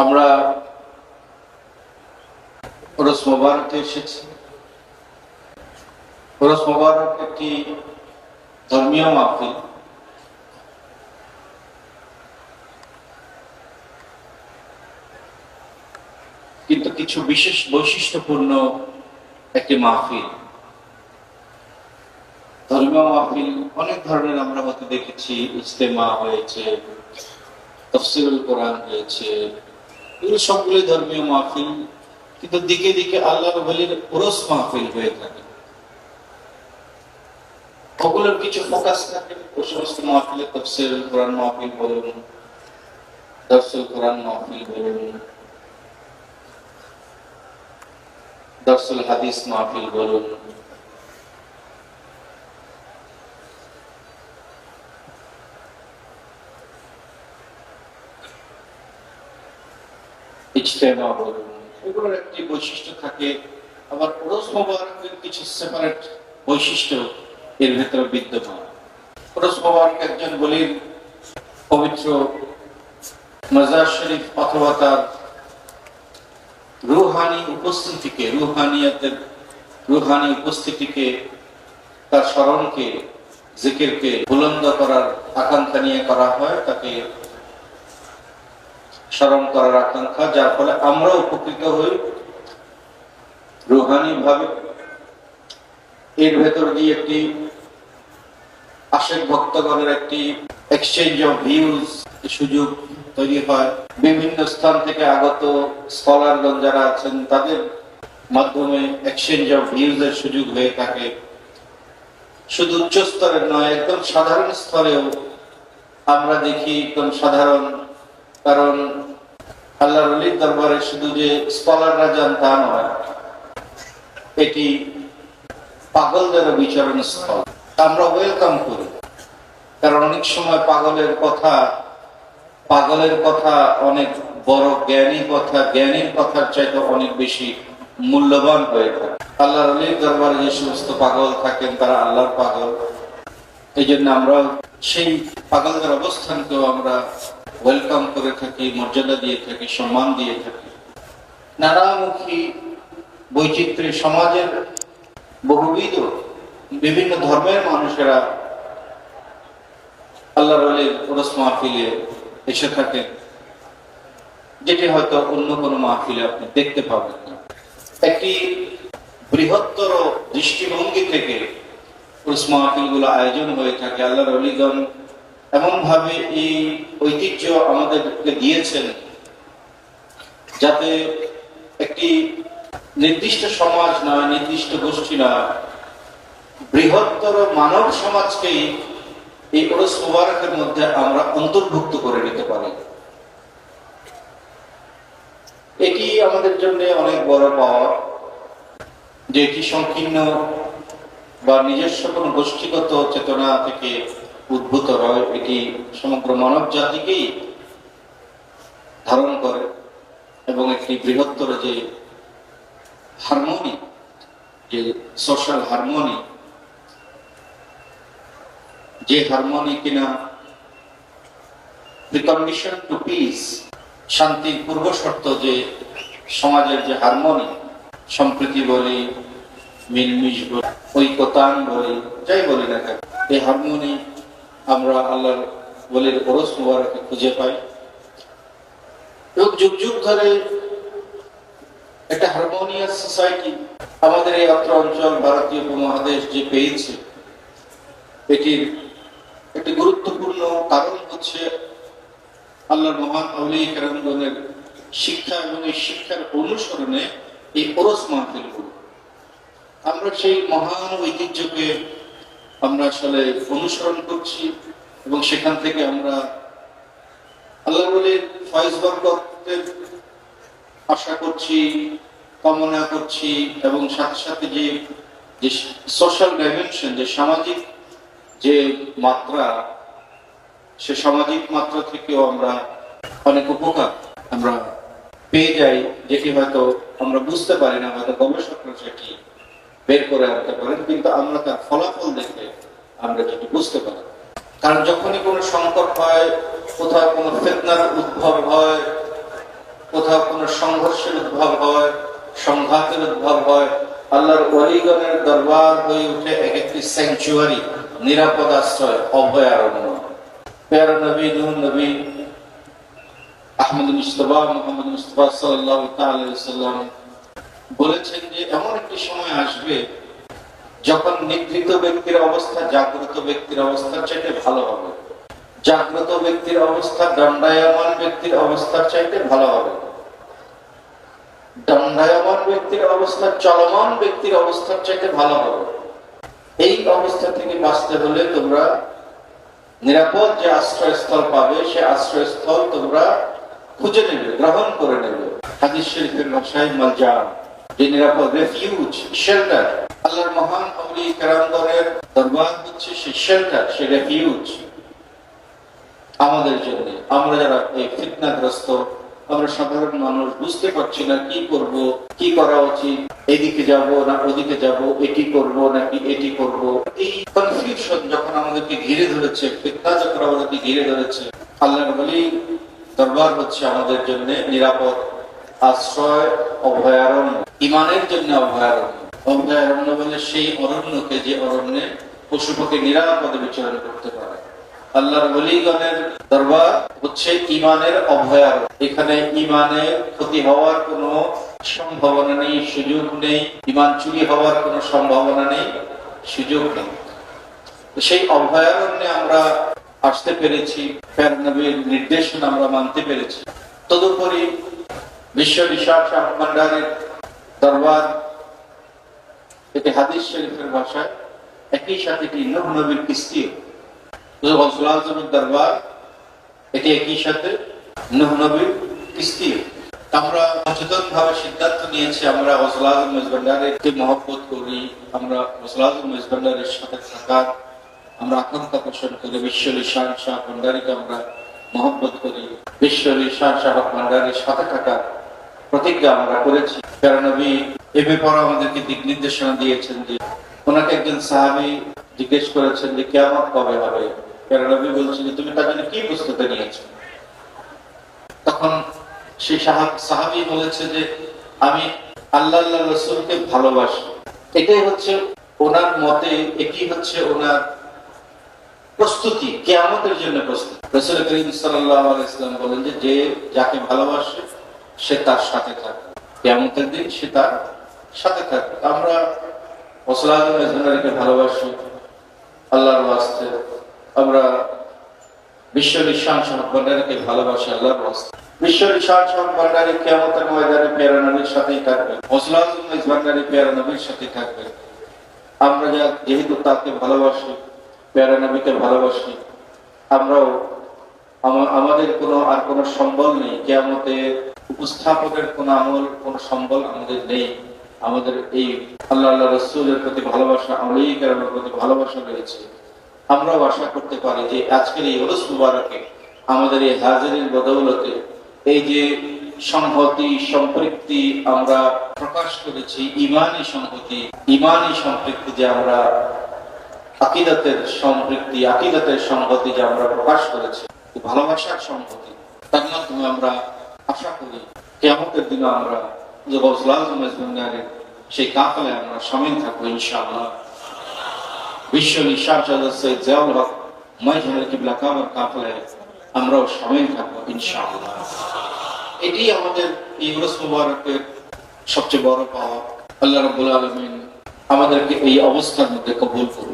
আমরা ওরস মোবারকে এসেছি। ওরস মোবারক একটি ধর্মীয় মাহফিল। কিন্তু কিছু বিশেষ বৈশিষ্ট্যপূর্ণ একটি মাহফিল। ধর্মীয় মাহফিল অনেক ধরনের আমরা হতে দেখেছি, ইজতেমা হয়েছে, তফসিরুল কোরআন হয়েছে এগুলো সবগুলো ধর্মীয় মাহফিল কিন্তু দিকে দিকে আল্লাহ বলির ওরস মাহফিল হয়ে থাকে ওগুলোর কিছু ফোকাস থাকে ওই সমস্ত মাহফিলে তফসিরুল কোরআন মাহফিল বলুন দর্শুল কোরআন মাহফিল বলুন দর্শুল হাদিস মাহফিল বলুন ইজতেমা এগুলোর একটি বৈশিষ্ট্য থাকে। আবার ওরস মোবারকের কিছু সেপারেট বৈশিষ্ট্য এর ভেতরে বিদ্যমান। ওরস মোবারক একজন বলির পবিত্র শরীফ অথবা তার রুহানি উপস্থিতিকে, রুহানিয়াতের রুহানি উপস্থিতিকে, তার স্মরণকে, জিকিরকে বুলন্দ করার আকাঙ্ক্ষা নিয়ে করা হয়। তাকে স্মরণ করার আকাঙ্ক্ষা, যার ফলে আমরা উপকৃত হই রুহানি ভাবে এর ভেতর দিয়ে একটি আশেক ভক্তগণের একটি এক্সচেঞ্জ অফ ভিউজ সুযোগ তৈরি হয়। বিভিন্ন স্থান থেকে আগত স্কলারগণ যারা আছেন, তাদের মাধ্যমে এক্সচেঞ্জ অফ ভিউজ এর সুযোগ হয়ে থাকে। শুধু উচ্চ স্তরের নয়, একদম সাধারণ স্তরেও আমরা দেখি, একদম সাধারণ। কারণ রলির দরবারে শুধু যে স্কলাররা যান তা নয়, এটি পাগলদের বিচরণ স্থল। আমরা ওয়েলকাম করি, কারণ অনেক সময় পাগলের কথা পাগলের কথা অনেক বড় জ্ঞানী কথা, জ্ঞানীর কথার চাইতে অনেক বেশি মূল্যবান হয়ে থাকে। আল্লাহ রলির দরবারে যে সমস্ত পাগল থাকেন, তারা আল্লাহর পাগল। এই জন্য আমরা সেই পাগলদের অবস্থানকেও আমরা ওয়েলকাম করে থাকি, মর্যাদা দিয়ে থাকি, সম্মান দিয়ে থাকি। নানামুখী বৈচিত্র্য সমাজের বহুবিধ বিভিন্ন ধর্মের মানুষেরা আল্লাহ ওরস মাহফিলে এসে থাকেন, যেটি হয়তো অন্য কোনো মাহফিলে আপনি দেখতে পাবেন না। একটি বৃহত্তর দৃষ্টিভঙ্গি থেকে ওরস মাহফিলগুলো আয়োজন হয়ে থাকে। আল্লাহ রলিগণ এমন ভাবে এই ঐতিহ্য আমাদেরকে দিয়েছেন যাতে একটি নির্দিষ্ট সমাজ নয় নির্দিষ্ট গোষ্ঠী নয় বৃহত্তর মানব সমাজকেই এই ওরস মুবারকের মধ্যে আমরা অন্তর্ভুক্ত করে নিতে পারি। এটি আমাদের জন্য অনেক বড় পাওয়া যে এটি সংকীর্ণ বা নিজস্ব কোন গোষ্ঠীগত চেতনা থেকে উদ্ভূত হয়, এটি সমগ্র মানব জাতিকেই ধারণ করে এবং একটি বৃহত্তর যে হারমোনি, যে সোশ্যাল হারমোনি যে হারমোনি কিনা প্রিকন্ডিশন টু পিস শান্তির পূর্ব শর্ত যে সমাজের যে হারমোনি সম্প্রীতি বলি, মিলমিশ বলি ঐকতান বলি, যাই বলি না কেন, এই হারমোনি আমরা আল্লাহর বলির ওরস মুবারকে খুঁজে পাই। এবং যুগ যুগ ধরে একটা হারমোনিয়াস সোসাইটি আমাদের এই অত্র অঞ্চল, ভারতীয় উপমহাদেশ যে পেয়েছে, এটির একটি গুরুত্বপূর্ণ কারণ হচ্ছে আল্লাহর মহান আউলি কেরামগণের শিক্ষা এবং এই শিক্ষার অনুসরণে এই ওরস মাহফিলগুলো আমরা সেই মহান ঐতিহ্যকে আমরা আসলে অনুসরণ করছি এবং সেখান থেকে আমরা আল্লাহ আশা করছি, কামনা করছি এবং সাথে সাথে যে যে সোশ্যাল ডাইমেনশন যে সামাজিক যে মাত্রা, সে সামাজিক মাত্রা থেকেও আমরা অনেক উপকার আমরা পেয়ে যাই যেটি হয়তো আমরা বুঝতে পারি না, হয়তো গবেষকরা সেটি বের করে আনতে পারেন, কিন্তু আমরা তার ফলাফল দেখে আমরা যেটি বুঝতে পারি। কারণ যখনই কোনো সংকট হয়, কোথাও কোনো ফেতনার উদ্ভব হয়, কোথাও কোনো সংঘর্ষের উদ্ভব হয়, সংঘাতের উদ্ভব হয়, আল্লাহর অলিগণের দরবার হয়ে উঠে এক একটি স্যাংচুয়ারি নিরাপদ আশ্রয়, অভয়ারণ্য। পেয়ারা নবী নূহ নবী আহমদ মুস্তফা মোহাম্মদ মুস্তফা আলাইহি সাল্লাম বলেছেন যে এমন একটি সময় আসবে যখন নিভৃত ব্যক্তির অবস্থা, জাগ্রত ব্যক্তির অবস্থার চাইতে ভালো হবে। জাগ্রত ব্যক্তির অবস্থা, দণ্ডায়মান ব্যক্তির অবস্থার চাইতে ভালো হবে। দণ্ডায়মান ব্যক্তির অবস্থা, চলমান ব্যক্তির অবস্থার চাইতে ভালো হবে। এই অবস্থা থেকে বাঁচতে হলে তোমরা নিরাপদ যে আশ্রয়স্থল পাবে, সে আশ্রয়স্থল তোমরা খুঁজে নেবে, গ্রহণ করে নেবে। হাদিস শরীফের ভাষায় মালজাম নিরাপদ রেফিউজ শেল্টার আল্লাহর মহান দরবার হচ্ছে সে শেল্টার সে রেফিউজ আমাদের জন্য। আমরা যারা এই ফিতনাগ্রস্ত, আমরা সাধারণ মানুষ, বুঝতে পারছি না কি করব, কি করা উচিত, এদিকে যাব না ওদিকে যাব, এটি করব নাকি এটি করব। এই কনফিউশন যখন আমাদেরকে ঘিরে ধরেছে, ফিতনা যখন আমাদেরকে ঘিরে ধরেছে আল্লাহ বলি দরবার হচ্ছে আমাদের জন্য নিরাপদ, আশ্রয়, অভয়ারণ্য। ইমানের জন্য অভয়ারণ্য। বলে সেই অরণ্যকে যে অরণ্যে পশু পাখি নিরাপদে বিচরণ করতে পারে। আল্লাহর বলিগণের দরবার হচ্ছে ইমানের অভয়ারণ্য। এখানে ইমানের ক্ষতি হওয়ার কোনো সম্ভাবনা নেই, সুযোগ নেই। ইমান চুরি হওয়ার কোনো সম্ভাবনা নেই, সুযোগ নেই। সেই অভয়ারণ্যে আমরা আসতে পেরেছি ফের নবীর নির্দেশনা আমরা মানতে পেরেছি। তদুপরি বিশ্ব রিসার্চ ভান্ডারের দরবার, এটি হাদিস শরীফের ভাষায়, একই সাথে কি নূহ নবীর কিস্তিও। গৌসুল দরবার, এটি একই সাথে নূহ নবীর কিস্তিও। আমরা সচেতন ভাবে সিদ্ধান্ত নিয়েছি, আমরা গৌসুল আজম মেজবান্ডারকে মহব্বত করি, আমরা গৌসুল মেজবান্ডারের সাথে থাকার, আমরা আকাঙ্ক্ষা পোষণ করি, বিশ্ব শাহ শাহ ভান্ডারীকে আমরা মহব্বত করি, বিশ্ব শাহ শাহ ভান্ডারীর সাথে থাকার। প্রতিজ্ঞা আমরা করেছি। নবী এ ব্যাপারে আমাদেরকে দিক নির্দেশনা দিয়েছেন যে, ওনাকে একজন সাহাবি জিজ্ঞেস করেছেন যে কেমন কবে হবে? বলছেন যে, তুমি তার জন্য কি প্রস্তুতি নিয়েছো? তখন সেই সাহাবি বলেছে যে, আমি আল্লাহ আল্লাহ রসুলকে ভালোবাসি। এটাই হচ্ছে ওনার মতে, এটি হচ্ছে ওনার প্রস্তুতি, কেয়ামতের জন্য প্রস্তুতি। রসুল করিম সাল্লাহ বলেন যে যাকে ভালোবাসে সে তার সাথে থাকবে। কেয়ামতের দিন সে তার সাথে থাকবে। আমরা ওসলাকে ভালোবাসি, আল্লাহর ওয়াস্তে। আমরা বিশ্ব নিঃশ্বান ভান্ডারীকে ভালোবাসি, আল্লাহর ওয়াস্তে। বিশ্ব কেয়ামতের ময়দানে পেয়ারা নবীর সাথেই থাকবে। পেয়ারা নবীর থাকবে। আমরা যা যেহেতু তাকে ভালোবাসি, পেয়ারা নবীকে ভালোবাসি, আমরাও আমা- আমাদের কোনো আর কোনো সম্বল নেই। কেয়ামতে উপস্থাপনের কোন আমল, কোন সম্বল আমাদের নেই। আমাদের এই আল্লাহ আল্লাহ রসুলের প্রতি ভালোবাসা, আমলেই কেরামের প্রতি ভালোবাসা রয়েছে। আমরাও আশা করতে পারি যে আজকের এই হরস মুবারকে, আমাদের এই হাজারির বদৌলতে এই যে সংহতি, সম্পৃক্তি আমরা প্রকাশ করেছি, ইমানি সংহতি, ইমানি সম্পৃক্তি যে আমরা, আকিদাতের সম্পৃক্তি, আকিদাতের সংহতি যে আমরা প্রকাশ করেছি, ভালোবাসার সংহতি, তার মাধ্যমে আমরা আশা করি দিনে আমরা সেই আমরা সামিল থাকব বিশ্ব নিঃশ্বাস হক কিবলা কাবার কাফেলায় আমরাও সামিল থাকব, ইনশাআল্লাহ। এটি আমাদের এই উরস মুবারকের সবচেয়ে বড় পাওয়া। আল্লাহ রাব্বুল আলামিন আমাদেরকে এই অবস্থার মধ্যে কবুল করুন